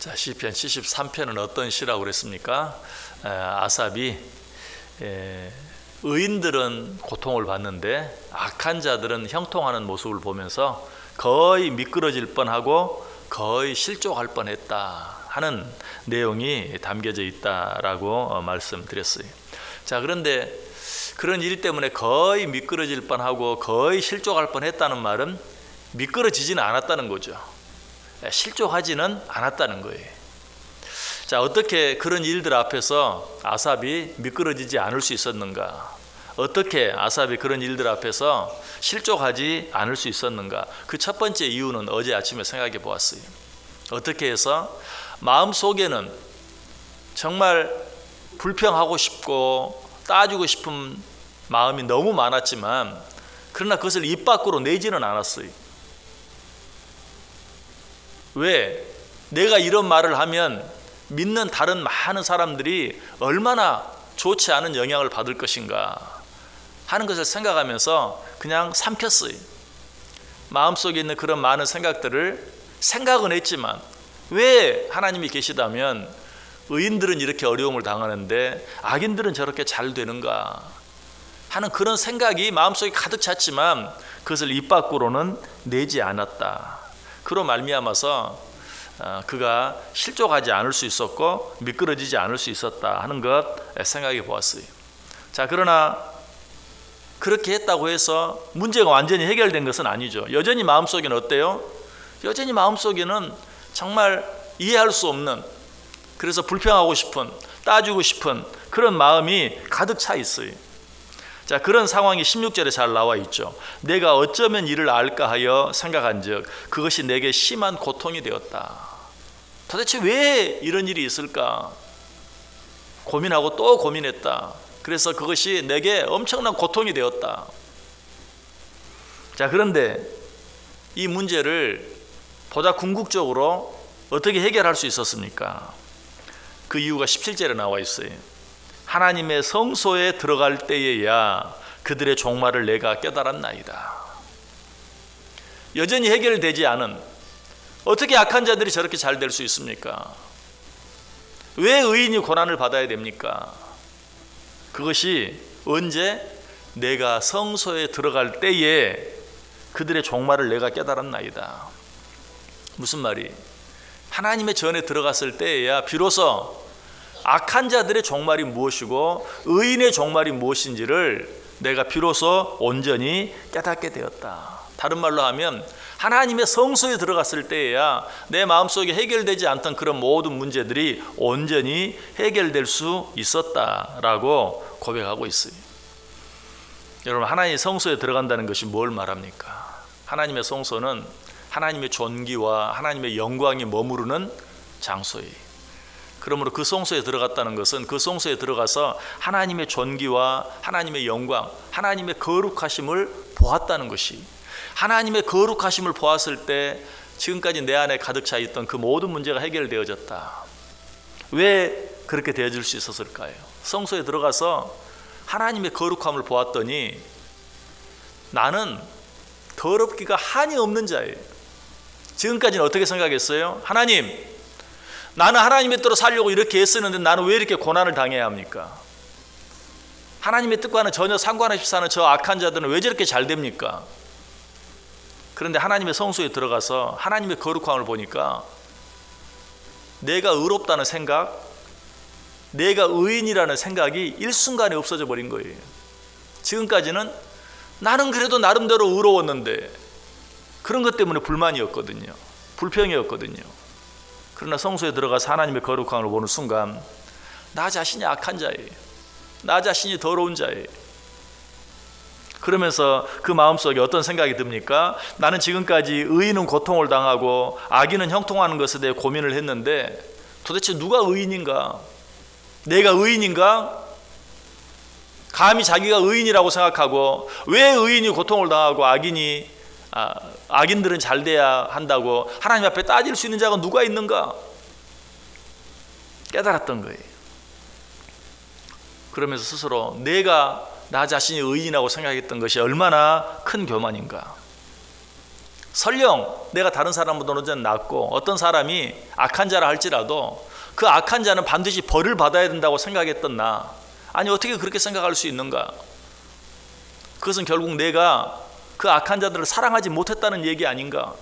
자, 시편 73편은 어떤 시라고 그랬습니까? 에, 아삽이 에, 의인들은 고통을 받는데 악한 자들은 형통하는 모습을 보면서 거의 미끄러질 뻔하고 거의 실족할 뻔했다 하는 내용이 담겨져 있다라고 어, 말씀드렸어요. 자, 그런데 그런 일 때문에 거의 미끄러질 뻔하고 거의 실족할 뻔했다는 말은 미끄러지지는 않았다는 거죠. 실족하지는 않았다는 거예요. 자, 어떻게 그런 일들 앞에서 아삽이 미끄러지지 않을 수 있었는가? 어떻게 아삽이 그런 일들 앞에서 실족하지 않을 수 있었는가? 그 첫 번째 이유는 어제 아침에 생각해 보았어요. 어떻게 해서 마음 속에는 정말 불평하고 싶고 따지고 싶은 마음이 너무 많았지만 그러나 그것을 입 밖으로 내지는 않았어요. 왜? 내가 이런 말을 하면 믿는 다른 많은 사람들이 얼마나 좋지 않은 영향을 받을 것인가 하는 것을 생각하면서 그냥 삼켰어요. 마음속에 있는 그런 많은 생각들을 생각은 했지만 왜 하나님이 계시다면 의인들은 이렇게 어려움을 당하는데 악인들은 저렇게 잘 되는가 하는 그런 생각이 마음속에 가득 찼지만 그것을 입 밖으로는 내지 않았다. 그로 말미암아서 어, 그가 실족하지 않을 수 있었고 미끄러지지 않을 수 있었다 하는 것 생각해 보았어요. 자 그러나 그렇게 했다고 해서 문제가 완전히 해결된 것은 아니죠. 여전히 마음속에는 어때요? 여전히 마음속에는 정말 이해할 수 없는 그래서 불평하고 싶은 따지고 싶은 그런 마음이 가득 차 있어요. 자, 그런 상황이 16절에 잘 나와 있죠. 내가 어쩌면 이를 알까 하여 생각한즉 그것이 내게 심한 고통이 되었다. 도대체 왜 이런 일이 있을까? 고민하고 또 고민했다. 그래서 그것이 내게 엄청난 고통이 되었다. 자, 그런데 이 문제를 보다 궁극적으로 어떻게 해결할 수 있었습니까? 그 이유가 17절에 나와 있어요. 하나님의 성소에 들어갈 때에야 그들의 종말을 내가 깨달았나이다. 여전히 해결되지 않은 어떻게 악한 자들이 저렇게 잘 될 수 있습니까? 왜 의인이 고난을 받아야 됩니까? 그것이 언제 내가 성소에 들어갈 때에 그들의 종말을 내가 깨달았나이다. 무슨 말이? 하나님의 전에 들어갔을 때에야 비로소 악한 자들의 종말이 무엇이고 의인의 종말이 무엇인지를 내가 비로소 온전히 깨닫게 되었다. 다른 말로 하면 하나님의 성소에 들어갔을 때에야 내 마음속에 해결되지 않던 그런 모든 문제들이 온전히 해결될 수 있었다라고 고백하고 있어요. 여러분 하나님의 성소에 들어간다는 것이 뭘 말합니까? 하나님의 성소는 하나님의 존귀와 하나님의 영광이 머무르는 장소예요. 그러므로 그 성소에 들어갔다는 것은 그 성소에 들어가서 하나님의 존귀와 하나님의 영광, 하나님의 거룩하심을 보았다는 것이 하나님의 거룩하심을 보았을 때 지금까지 내 안에 가득 차 있던 그 모든 문제가 해결되어졌다. 왜 그렇게 되어질 수 있었을까요? 성소에 들어가서 하나님의 거룩함을 보았더니 나는 더럽기가 한이 없는 자예요. 지금까지는 어떻게 생각했어요? 하나님, 나는 하나님의 뜻대로 살려고 이렇게 애쓰는데 나는 왜 이렇게 고난을 당해야 합니까? 하나님의 뜻과는 전혀 상관없이 사는 저 악한 자들은 왜 저렇게 잘 됩니까? 그런데 하나님의 성소에 들어가서 하나님의 거룩함을 보니까 내가 의롭다는 생각, 내가 의인이라는 생각이 일순간에 없어져 버린 거예요. 지금까지는 나는 그래도 나름대로 의로웠는데 그런 것 때문에 불만이었거든요. 불평이었거든요. 그러나 성소에 들어가서 하나님의 거룩함을 보는 순간 나 자신이 악한 자예요. 나 자신이 더러운 자예요. 그러면서 그 마음속에 어떤 생각이 듭니까? 나는 지금까지 의인은 고통을 당하고 악인은 형통하는 것에 대해 고민을 했는데 도대체 누가 의인인가? 내가 의인인가? 감히 자기가 의인이라고 생각하고 왜 의인이 고통을 당하고 악인이 아, 악인들은 잘 돼야 한다고 하나님 앞에 따질 수 있는 자가 누가 있는가? 깨달았던 거예요. 그러면서 스스로 내가 나 자신이 의인이라고 생각했던 것이 얼마나 큰 교만인가. 설령 내가 다른 사람보다는 낫고 어떤 사람이 악한 자라 할지라도 그 악한 자는 반드시 벌을 받아야 된다고 생각했던 나 아니 어떻게 그렇게 생각할 수 있는가? 그것은 결국 내가 그 악한 자들을 사랑하지 못했다는 얘기 아닌가?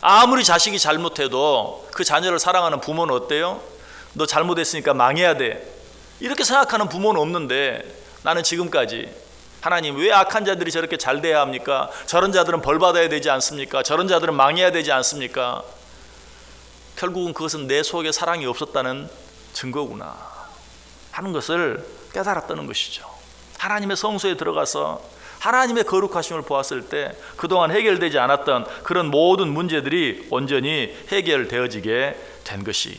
아무리 자식이 잘못해도 그 자녀를 사랑하는 부모는 어때요? 너 잘못했으니까 망해야 돼. 이렇게 생각하는 부모는 없는데 나는 지금까지 하나님 왜 악한 자들이 저렇게 잘 돼야 합니까? 저런 자들은 벌 받아야 되지 않습니까? 저런 자들은 망해야 되지 않습니까? 결국은 그것은 내 속에 사랑이 없었다는 증거구나 하는 것을 깨달았다는 것이죠. 하나님의 성소에 들어가서 하나님의 거룩하심을 보았을 때 그동안 해결되지 않았던 그런 모든 문제들이 온전히 해결되어지게 된 것이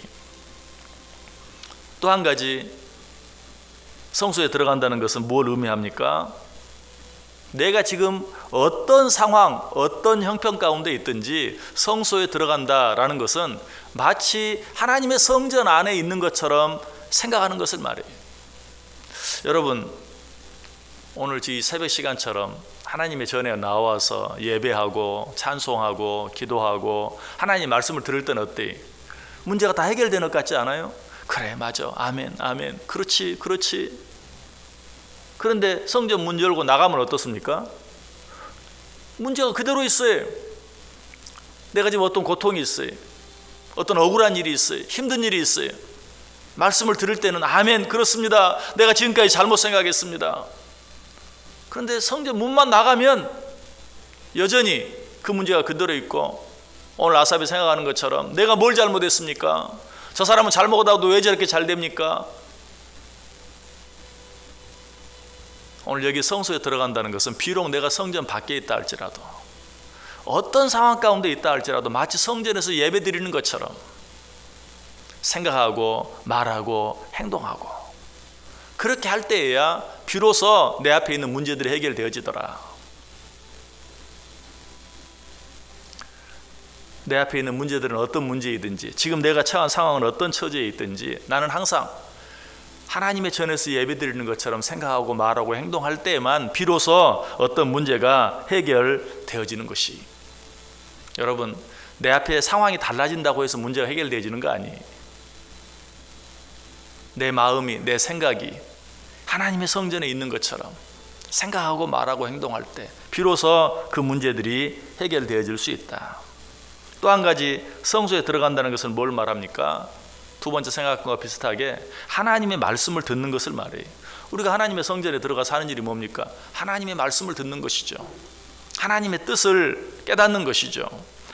또 한 가지 성소에 들어간다는 것은 뭘 의미합니까? 내가 지금 어떤 상황, 어떤 형편 가운데 있든지 성소에 들어간다라는 것은 마치 하나님의 성전 안에 있는 것처럼 생각하는 것을 말해요. 여러분, 오늘 이 새벽 시간처럼 하나님의 전에 나와서 예배하고 찬송하고 기도하고 하나님 말씀을 들을 때는 어때요? 문제가 다 해결되는 것 같지 않아요? 그래, 맞아. 아멘, 아멘. 그렇지, 그렇지. 그런데 성전 문 열고 나가면 어떻습니까? 문제가 그대로 있어요. 내가 지금 어떤 고통이 있어요. 어떤 억울한 일이 있어요. 힘든 일이 있어요. 말씀을 들을 때는 아멘, 그렇습니다. 내가 지금까지 잘못 생각했습니다. 그런데 성전 문만 나가면 여전히 그 문제가 그대로 있고 오늘 아삽이 생각하는 것처럼 내가 뭘 잘못했습니까? 저 사람은 잘 먹어다도 왜 저렇게 잘 됩니까? 오늘 여기 성소에 들어간다는 것은 비록 내가 성전 밖에 있다 할지라도 어떤 상황 가운데 있다 할지라도 마치 성전에서 예배 드리는 것처럼 생각하고 말하고 행동하고 그렇게 할 때에야 비로소 내 앞에 있는 문제들이 해결되어지더라. 내 앞에 있는 문제들은 어떤 문제이든지 지금 내가 처한 상황은 어떤 처지에 있든지 나는 항상 하나님의 전에서 예배드리는 것처럼 생각하고 말하고 행동할 때만 비로소 어떤 문제가 해결되어지는 것이 여러분 내 앞에 상황이 달라진다고 해서 문제가 해결되어지는 거 아니에요 내 마음이 내 생각이 하나님의 성전에 있는 것처럼 생각하고 말하고 행동할 때 비로소 그 문제들이 해결되어질 수 있다 또 한 가지 성소에 들어간다는 것은 뭘 말합니까? 두 번째 생각과 비슷하게 하나님의 말씀을 듣는 것을 말해요. 우리가 하나님의 성전에 들어가서 하는 일이 뭡니까? 하나님의 말씀을 듣는 것이죠. 하나님의 뜻을 깨닫는 것이죠.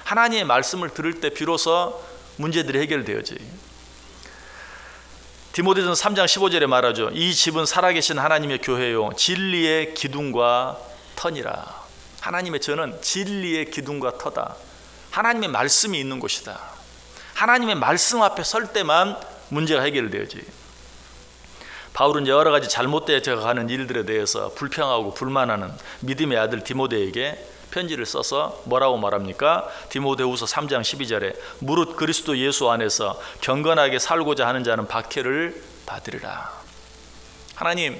하나님의 말씀을 들을 때 비로소 문제들이 해결되어져요. 디모데전 3장 15절에 말하죠. 이 집은 살아계신 하나님의 교회요 진리의 기둥과 터니라. 하나님의 저는 진리의 기둥과 터다. 하나님의 말씀이 있는 곳이다. 하나님의 말씀 앞에 설 때만 문제가 해결되어지. 바울은 여러 가지 잘못되어 가는 일들에 대해서 불평하고 불만하는 믿음의 아들 디모데에게 편지를 써서 뭐라고 말합니까? 디모데후서 3장 12절에 무릇 그리스도 예수 안에서 경건하게 살고자 하는 자는 박해를 받으리라. 하나님,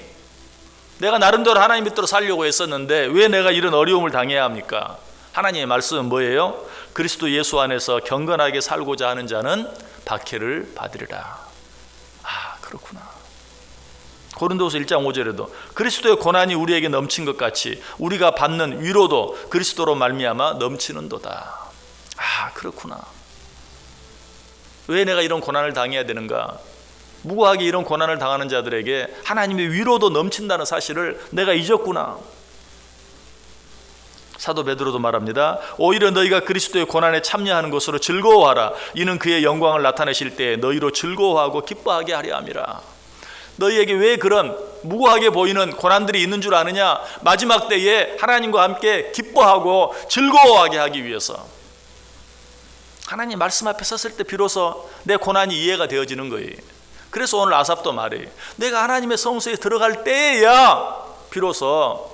내가 나름대로 하나님 믿도록 살려고 했었는데 왜 내가 이런 어려움을 당해야 합니까? 하나님의 말씀은 뭐예요? 그리스도 예수 안에서 경건하게 살고자 하는 자는 박해를 받으리라. 아, 그렇구나. 고린도서 1장 5절에도 그리스도의 고난이 우리에게 넘친 것 같이 우리가 받는 위로도 그리스도로 말미암아 넘치는도다. 아, 그렇구나. 왜 내가 이런 고난을 당해야 되는가? 무고하게 이런 고난을 당하는 자들에게 하나님의 위로도 넘친다는 사실을 내가 잊었구나. 사도 베드로도 말합니다. 오히려 너희가 그리스도의 고난에 참여하는 것으로 즐거워하라. 이는 그의 영광을 나타내실 때 너희로 즐거워하고 기뻐하게 하려 함이라. 너희에게 왜 그런 무고하게 보이는 고난들이 있는 줄 아느냐? 마지막 때에 하나님과 함께 기뻐하고 즐거워하게 하기 위해서. 하나님 말씀 앞에 섰을 때 비로소 내 고난이 이해가 되어지는 거예요. 그래서 오늘 아삽도 말해요. 내가 하나님의 성소에 들어갈 때야 비로소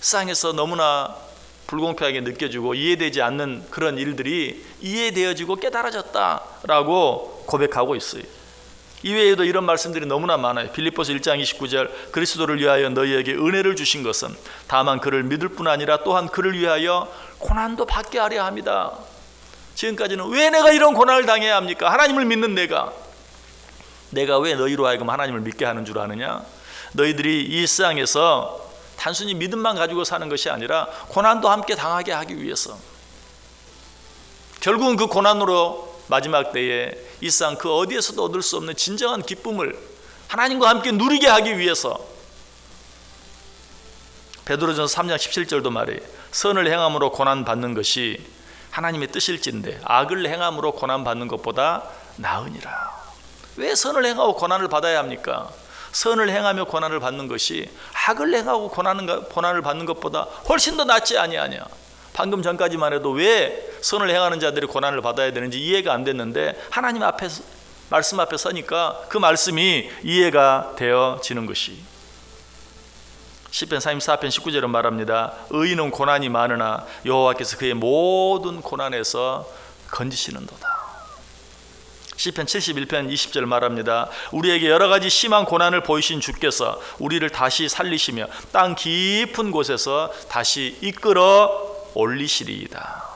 세상에서 너무나 불공평하게 느껴지고 이해되지 않는 그런 일들이 이해되어지고 깨달아졌다라고 고백하고 있어요. 이외에도 이런 말씀들이 너무나 많아요. 빌립보서 1장 29절 그리스도를 위하여 너희에게 은혜를 주신 것은 다만 그를 믿을 뿐 아니라 또한 그를 위하여 고난도 받게 하려 합니다. 지금까지는 왜 내가 이런 고난을 당해야 합니까? 하나님을 믿는 내가 내가 왜 너희로 하여금 하나님을 믿게 하는 줄 아느냐? 너희들이 이 세상에서 단순히 믿음만 가지고 사는 것이 아니라 고난도 함께 당하게 하기 위해서 결국은 그 고난으로 마지막 때에 이 세상 그 어디에서도 얻을 수 없는 진정한 기쁨을 하나님과 함께 누리게 하기 위해서 베드로전서 3장 17절도 말해 선을 행함으로 고난 받는 것이 하나님의 뜻일진데 악을 행함으로 고난 받는 것보다 나으니라. 왜 선을 행하고 고난을 받아야 합니까? 선을 행하며 고난을 받는 것이 악을 행하고 고난을 받는 것보다 훨씬 더 낫지 아니하냐. 방금 전까지만 해도 왜 선을 행하는 자들이 고난을 받아야 되는지 이해가 안 됐는데 하나님 앞에 말씀 앞에 서니까 그 말씀이 이해가 되어지는 것이 시편 34편 19절은 말합니다. 의인은 고난이 많으나 여호와께서 그의 모든 고난에서 건지시는도다. 시편 71편 20절 말합니다. 우리에게 여러 가지 심한 고난을 보이신 주께서 우리를 다시 살리시며 땅 깊은 곳에서 다시 이끌어 올리시리이다.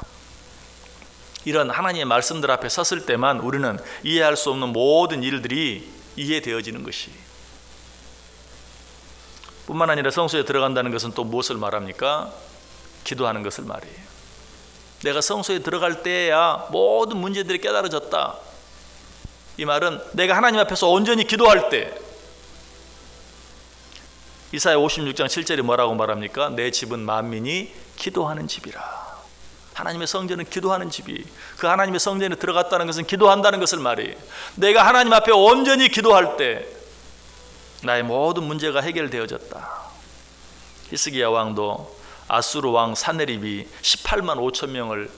이런 하나님의 말씀들 앞에 섰을 때만 우리는 이해할 수 없는 모든 일들이 이해되어지는 것이. 뿐만 아니라 성소에 들어간다는 것은 또 무엇을 말합니까? 기도하는 것을 말해요. 내가 성소에 들어갈 때야 모든 문제들이 깨달아졌다. 이 말은 내가 하나님 앞에서 온전히 기도할 때 이사야 56장 7절이 뭐라고 말합니까? 내 집은 만민이 기도하는 집이라. 하나님의 성전은 기도하는 집이 그 하나님의 성전에 들어갔다는 것은 기도한다는 것을 말이 내가 하나님 앞에 온전히 기도할 때 나의 모든 문제가 해결되어졌다. 히스기야 왕도 아수르 왕 사네립이 18만 5천 명을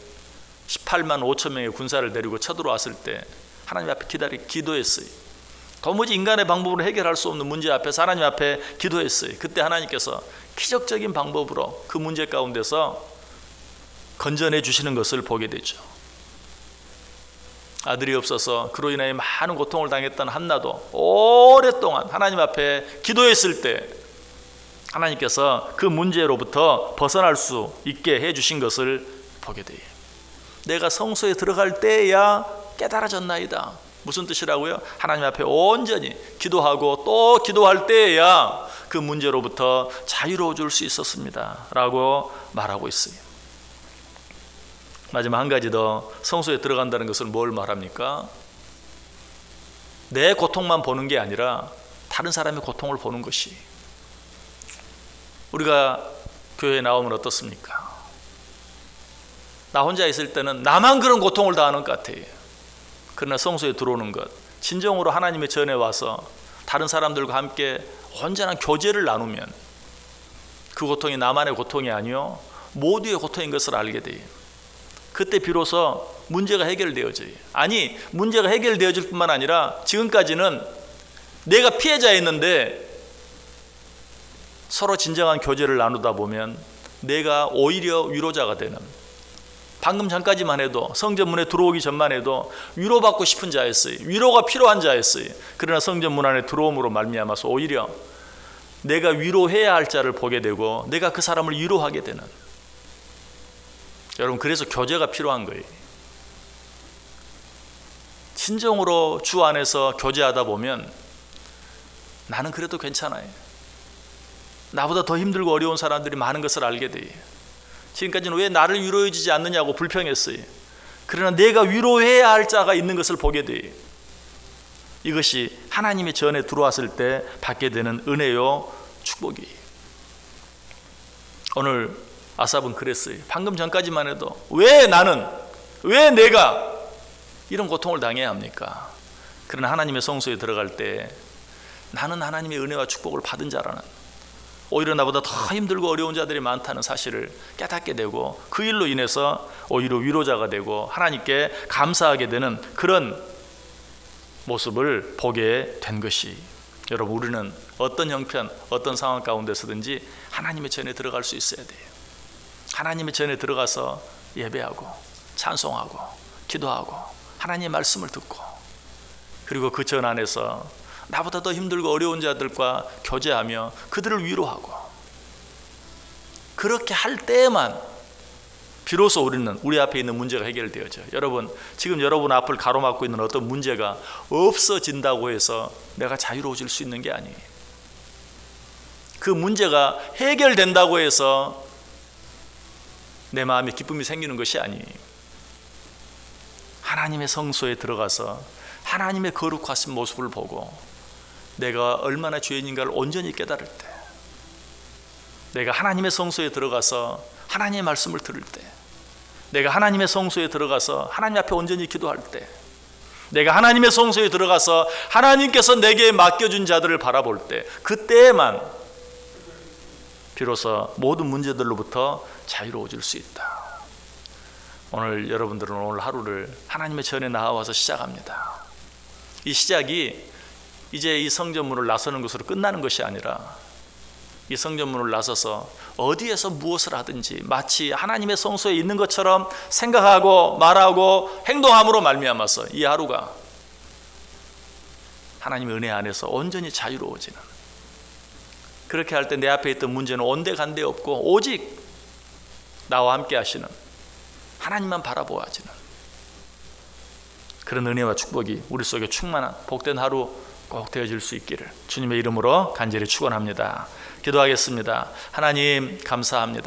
18만 5천 명의 군사를 데리고 쳐들어왔을 때 하나님 앞에 기다리 기도했어요. 도무지 인간의 방법으로 해결할 수 없는 문제 앞에서 하나님 앞에 기도했어요. 그때 하나님께서 기적적인 방법으로 그 문제 가운데서 건전해 주시는 것을 보게 되죠. 아들이 없어서 그로 인하여 많은 고통을 당했던 한나도 오랫동안 하나님 앞에 기도했을 때 하나님께서 그 문제로부터 벗어날 수 있게 해 주신 것을 보게 돼요. 내가 성소에 들어갈 때야 깨달아졌나이다. 무슨 뜻이라고요? 하나님 앞에 온전히 기도하고 또 기도할 때야 그 문제로부터 자유로워질 수 있었습니다. 라고 말하고 있어요. 마지막 한 가지 더 성소에 들어간다는 것을 뭘 말합니까? 내 고통만 보는 게 아니라 다른 사람의 고통을 보는 것이 우리가 교회에 나오면 어떻습니까? 나 혼자 있을 때는 나만 그런 고통을 당하는 것 같아요. 그러나 성소에 들어오는 것, 진정으로 하나님의 전에 와서 다른 사람들과 함께 온전한 교제를 나누면 그 고통이 나만의 고통이 아니요 모두의 고통인 것을 알게 돼요. 그때 비로소 문제가 해결되어져요. 아니, 문제가 해결되어질 뿐만 아니라 지금까지는 내가 피해자였는데 서로 진정한 교제를 나누다 보면 내가 오히려 위로자가 되는 방금 전까지만 해도 성전문에 들어오기 전만 해도 위로받고 싶은 자였어요. 위로가 필요한 자였어요. 그러나 성전문 안에 들어옴으로 말미암아서 오히려 내가 위로해야 할 자를 보게 되고 내가 그 사람을 위로하게 되는 여러분 그래서 교제가 필요한 거예요. 진정으로 주 안에서 교제하다 보면 나는 그래도 괜찮아요. 나보다 더 힘들고 어려운 사람들이 많은 것을 알게 돼요. 지금까지는 왜 나를 위로해 주지 않느냐고 불평했어요. 그러나 내가 위로해야 할 자가 있는 것을 보게 돼요. 이것이 하나님의 전에 들어왔을 때 받게 되는 은혜요 축복이. 오늘 아삽은 그랬어요. 방금 전까지만 해도 왜 나는 왜 내가 이런 고통을 당해야 합니까? 그러나 하나님의 성소에 들어갈 때 나는 하나님의 은혜와 축복을 받은 자라는 오히려 나보다 더 힘들고 어려운 자들이 많다는 사실을 깨닫게 되고 그 일로 인해서 오히려 위로자가 되고 하나님께 감사하게 되는 그런 모습을 보게 된 것이 여러분 우리는 어떤 형편 어떤 상황 가운데서든지 하나님의 전에 들어갈 수 있어야 돼요. 하나님의 전에 들어가서 예배하고 찬송하고 기도하고 하나님의 말씀을 듣고 그리고 그 전 안에서 나보다 더 힘들고 어려운 자들과 교제하며 그들을 위로하고 그렇게 할 때에만 비로소 우리는 우리 앞에 있는 문제가 해결되어져. 여러분, 지금 여러분 앞을 가로막고 있는 어떤 문제가 없어진다고 해서 내가 자유로워질 수 있는 게 아니에요. 그 문제가 해결된다고 해서 내 마음에 기쁨이 생기는 것이 아니에요. 하나님의 성소에 들어가서 하나님의 거룩하신 모습을 보고 내가 얼마나 죄인인가를 온전히 깨달을 때 내가 하나님의 성소에 들어가서 하나님의 말씀을 들을 때 내가 하나님의 성소에 들어가서 하나님 앞에 온전히 기도할 때 내가 하나님의 성소에 들어가서 하나님께서 내게 맡겨준 자들을 바라볼 때 그때에만 비로소 모든 문제들로부터 자유로워질 수 있다. 오늘 여러분들은 오늘 하루를 하나님의 전에 나와서 시작합니다. 이 시작이 이제 이 성전문을 나서는 것으로 끝나는 것이 아니라 이 성전문을 나서서 어디에서 무엇을 하든지 마치 하나님의 성소에 있는 것처럼 생각하고 말하고 행동함으로 말미암아서 이 하루가 하나님의 은혜 안에서 온전히 자유로워지는 그렇게 할 때 내 앞에 있던 문제는 온데간데 없고 오직 나와 함께 하시는 하나님만 바라보아지는 그런 은혜와 축복이 우리 속에 충만한 복된 하루 꼭 되어질 수 있기를 주님의 이름으로 간절히 축원합니다. 기도하겠습니다. 하나님 감사합니다.